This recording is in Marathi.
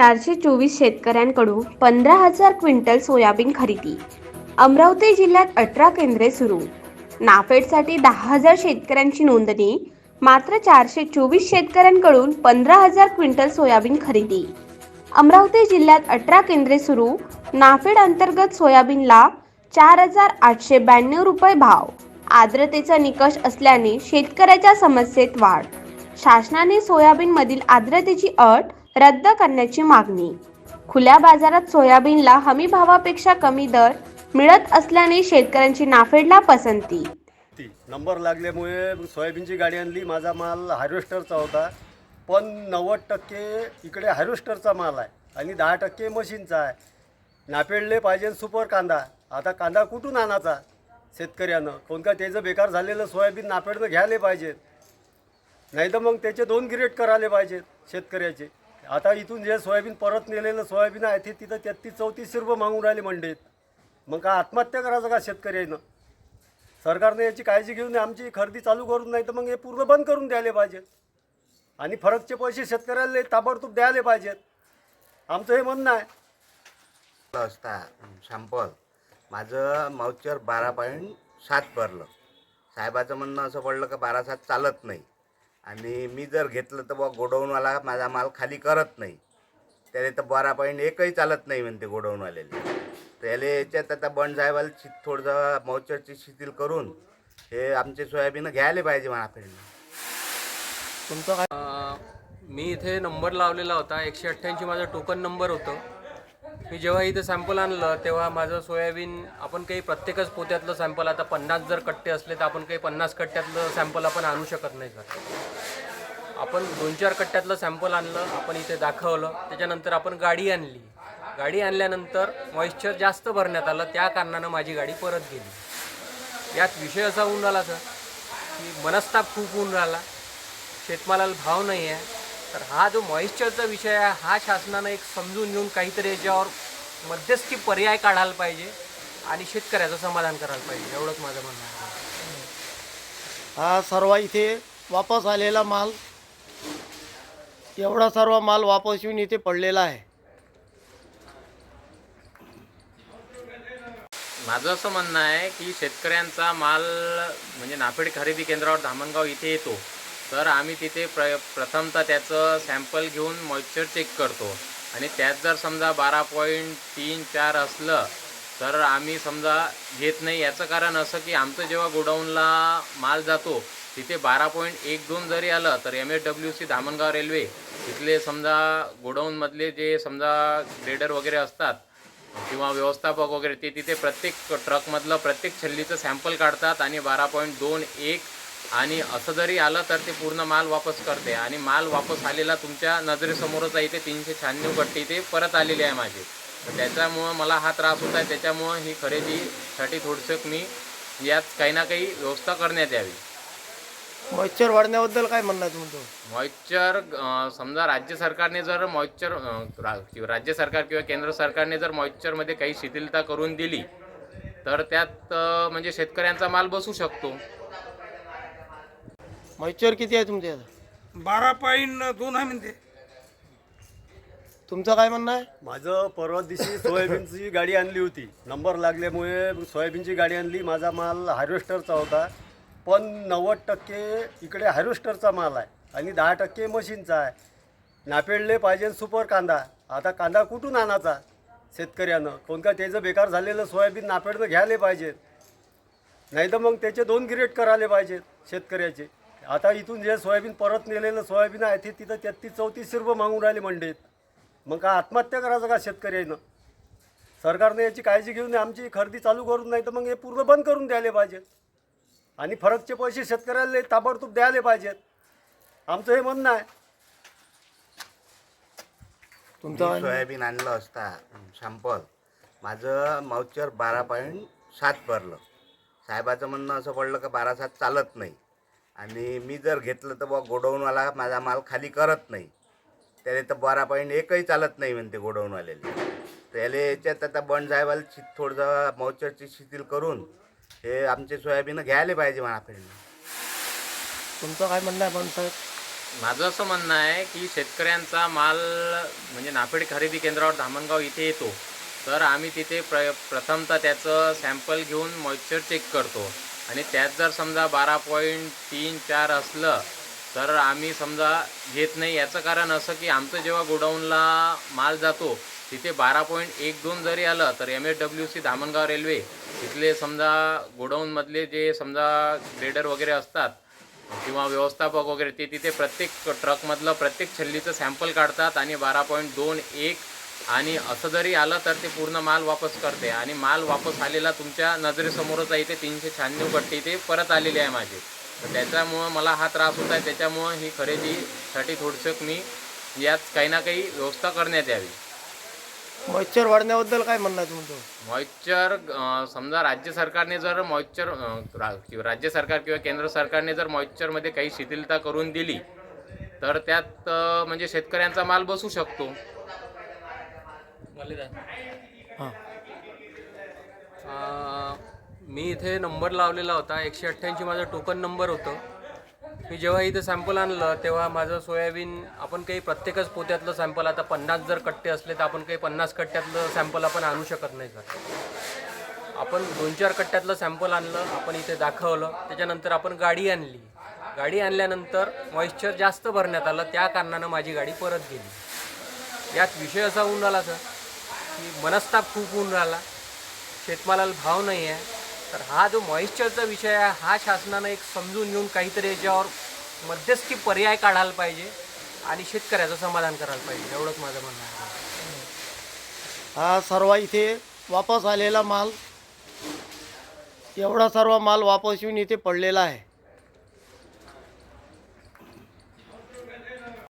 चारशे चोवीस शेतकऱ्यांकडून पंधरा हजार क्विंटल सोयाबीन खरेदी. अमरावती जिल्ह्यात अठरा केंद्रे सुरू. नाफेडसाठी दहा हजार शेतकऱ्यांची नोंदणी मात्र चारशे चोवीस शेतकऱ्यांकडून पंधरा हजार क्विंटल सोयाबीन खरेदी. अमरावती जिल्ह्यात अठरा केंद्रे सुरू नाफेड अंतर्गत सोयाबीनला चार हजार आठशे ब्याण्णव रुपये भाव. आर्द्रतेचा निकष असल्याने शेतकऱ्याच्या समस्येत वाढ. शासनाने सोयाबीनमधील आर्द्रतेची अट रद्द करण्याची मागणी. खुल्या बाजारात सोयाबीनला हमी भावापेक्षा कमी दर मिळत असल्याने शेतकऱ्यांची नाफेडला पसंती. नंबर लागल्यामुळे सोयाबीनची गाडी आणली माझा माल हार्वेस्टरचा होता. पण नव्वद टक्के इकडे हार्वेस्टरचा माल आहे आणि दहा टक्के मशीनचा आहे. नापेडले पाहिजे सुपर कांदा. आता कांदा कुठून आणायचा शेतकऱ्यानं? कोण का त्याचं बेकार झालेलं सोयाबीन नापेडनं घ्यायला पाहिजेत? नाही तर मग त्याचे दोन ग्रेड करायला पाहिजेत शेतकऱ्याचे. आता इथून जे सोयाबीन परत नेलेलं सोयाबीन आहे ते तिथं तेहतीस चौतीसशे रुपये मागून राहिले मंडईत. मग का आत्महत्या करायचं का शेतकऱ्यानं? सरकारने याची काळजी घेऊन आमची खरेदी चालू करून नाही तर मग हे पूर्ण बंद करून द्यायला पाहिजे. आणि फरकचे पैसे शेतकऱ्याला ताबडतोब द्यायला पाहिजेत. आमचं हे म्हणणं आहे. असता शॅम्पल माझं माउचर बारा पॉईंट सात भरलं. साहेबाचं म्हणणं असं पडलं का बारा सात चालत नाही. आणि मी जर घेतलं तर बा गोडाऊनवाला माझा माल खाली करत नाही. त्याला तर बारा पॉईंट एकही चालत नाही म्हणते गोडाऊनवाल्याला. त्याला याच्यात आता बंड साहेबाला शि थोडंसं माउचरची शिथिल करून हे आमचे सोयाबीन घ्यायला पाहिजे महापेडनं तुमचं काय? मी इथे नंबर लावलेला होता. एकशे अठ्ठ्याऐंशी माझा टोकन नंबर होतं. मी जेव्हा इथं सॅम्पल आणलं तेव्हा माझं सोयाबीन आपण काही प्रत्येकच पोत्यातलं सॅम्पल आता पन्नास जर कट्टे असले तर आपण काही पन्नास कट्ट्यातलं सॅम्पल आपण आणू शकत नाही सर आपण दोन चार कट्ट्यातलं सॅम्पल आणलं आपण इथे दाखवलं त्याच्यानंतर आपण गाडी आणली. गाडी आणल्यानंतर मॉइश्चर जास्त भरण्यात आलं त्या कारणानं माझी गाडी परत गेली. यात विषय असा होऊन राहिला सर की मनस्ताप खूप होऊन राहिला. शेतमालाला भाव नाही आहे तर हा जो मॉइश्चरचा विषय आहे हा शासनानं एक समजून घेऊन काहीतरी याच्यावर मध्यस्थी पर्याय काढायला पाहिजे आणि शेतकऱ्याचं समाधान करायला पाहिजे. एवढंच माझं म्हणणं आहे. हा सर्व इथे वापस आलेला माल एवढा सर्व माल वापस येऊन इथे पडलेला आहे. माझं असं म्हणणं आहे की शेतकऱ्यांचा माल म्हणजे नाफेड खरेदी केंद्रावर धामणगाव इथे येतो. तर आम्ही तिथे प्र प्रथमतः त्याचं सॅम्पल घेऊन मॉइश्चर चेक करतो. आणि त्यात जर समजा बारा पॉईंट तीन चार असलं तर आम्ही समजा घेत नाही. याचं कारण असं की आमचं जेव्हा गोडाऊनला माल जातो तिथे बारा पॉईंट एक दोन जरी आलं तर M S W C Dhamangaon railway तिथले समजा गोडाऊनमधले जे समजा ग्रेडर वगैरे असतात किंवा व्यवस्थापक वगैरे ते तिथे प्रत्येक ट्रकमधलं प्रत्येक छल्लीचं सॅम्पल काढतात आणि बारा पॉईंट दोन एक आणि असं जरी आलं तर ते पूर्ण माल वापस करते. आणि माल वापस आलेला तुमच्या नजरेसमोरच आहे ते तीनशे शहाण्णव गट्टी ते परत आलेली आहे माझी. त्याच्यामुळं मला हा त्रास होत आहे. त्याच्यामुळं ही खरेदीसाठी थोडंसं मी यात काही ना काही व्यवस्था करण्यात यावी. मॉइश्चर वाढण्याबद्दल काय म्हणणं तुमचं? मॉइश्चर समजा राज्य सरकारने जर मॉइश्चर राज्य सरकार किंवा केंद्र सरकारने जर मॉइश्चरमध्ये काही शिथिलता करून दिली तर त्यात म्हणजे शेतकऱ्यांचा माल बसू शकतो. मॉइश्चर किती आहे तुमच्या इथं? बारा पॉईंट दोन आहे म्हणते. तुमचं काय म्हणणं आहे? माझं परवा दिवशी सोयाबीनची गाडी आणली होती. नंबर लागल्यामुळे सोयाबीनची गाडी आणली. माझा माल हार्वेस्टरचा होता. पण नव्वद टक्के इकडे हार्वेस्टरचा माल आहे आणि दहा टक्के मशीनचा आहे. नापेडले पाहिजे सुपर कांदा. आता कांदा कुठून आणायचा शेतकऱ्यानं? कोण का त्याचं बेकार झालेलं सोयाबीन नापेडनं घ्यायला पाहिजेत नाही तर मग त्याचे दोन ग्रेड करायला पाहिजेत शेतकऱ्याचे. आता इथून जे सोयाबीन परत नेलेलं सोयाबीन आहे ते तिथं तेहतीस चौतीसशे रुपये मागून राहिले मंडीत मग का आत्महत्या करायचं का शेतकऱ्यानं? सरकारने याची काळजी घेऊन आमची खरेदी चालू करून नाही तर मग हे पूर्ण बंद करून द्यायला पाहिजेत आणि फरकचे पैसे शेतकऱ्याला ताबडतोब द्यायला पाहिजेत. आमचं हे म्हणणं आहे. तुमचं? सोयाबीन आणलं असता सॅम्पल माझं माउचर बारा पॉईंट सात भरलं. साहेबाचं म्हणणं असं पडलं का बारा सात चालत नाही. आणि मी जर घेतलं तर बा गोडाऊनवाला माझा माल खाली करत नाही. त्याला तर बारा पॉईंट एकही चालत नाही म्हणते गोडाऊनवाल्याला. त्याला याच्यात आता बंड साहेबाला शि थोडंसं माउचरची शिथिल करून हे आमचे सोयाबीन घ्यायला पाहिजे महापेडनं तुमचं काय म्हणणं आहे पण साहेब? माझं असं म्हणणं आहे की शेतकऱ्यांचा माल म्हणजे नाफेड खरेदी केंद्रावर धामणगाव इथे येतो. तर आम्ही तिथे प्र प्रथमतः त्याचं सॅम्पल घेऊन मॉइश्चर चेक करतो. आणि त्यात जर समजा बारा पॉईंट तीन चार असलं तर आम्ही समजा घेत नाही. याचं कारण असं की आमचं जेव्हा गोडाऊनला माल जातो तिथे बारा पॉईंट एक दोन जरी आलं तर M S W C Dhamangaon railway तिथले समजा गोडाऊनमधले जे समजा ग्रेडर वगैरे असतात किंवा व्यवस्थापक वगैरे ते तिथे प्रत्येक ट्रकमधलं प्रत्येक छल्लीचं सॅम्पल काढतात आणि बारा पॉईंट दोन एक आणि असं जरी आलं तर ते पूर्ण माल वापस करते. आणि माल वापस आलेला तुमच्या नजरेसमोरच आहे इथे तीनशे शहाण्णव गट्टे इथे परत आलेले आहे माझे. तर त्याच्यामुळं मला हा त्रास होत आहे. त्याच्यामुळं ही खरेदीसाठी थोडंसं मी यात काही ना काही व्यवस्था करण्यात यावी. मच्छर वाढण्याबद्दल काय म्हणणं आहे तुमचं? मॉइश्चर समजा राज्य सरकारने जर मॉइश्चर राज्य सरकार किंवा केंद्र सरकारने जर मॉइश्चरमध्ये काही शिथिलता करून दिली तर त्यात म्हणजे शेतकऱ्यांचा माल बसू शकतो. हां. मी इथे नंबर लावलेला होता. एकशे अठ्ठ्याऐंशी माझं टोकन नंबर होतं. मी जेव्हा इथे सॅम्पल आणलं तेव्हा माझं सोयाबीन आपण काही प्रत्येकच पोत्यातलं सॅम्पल आता पन्नास जर कट्टे असले तर आपण काही पन्नास कट्ट्यातलं सॅम्पल आपण आणू शकत नाही सर आपण दोन चार कट्ट्यातलं सॅम्पल आणलं आपण इथे दाखवलं. त्याच्यानंतर आपण गाडी आणली. गाडी आणल्यानंतर मॉइश्चर जास्त भरण्यात आलं. त्या कारणानं माझी गाडी परत गेली. यात विषय असा होऊन राहिला सर की मनस्ताप खूप होऊन राहिला. शेतमालाला भाव नाही आहे. तर हा जो मॉइश्चरचा विषय आहे हा शासनानं एक समजून घेऊन काहीतरी याच्यावर मध्यस्थी पर्याय काढायला पाहिजे आणि शेतकऱ्याचं समाधान करायला पाहिजे. एवढंच माझं म्हणणं आहे. हा सर्व इथे वापस आलेला माल एवढा सर्व माल वापस येऊन इथे पडलेला आहे.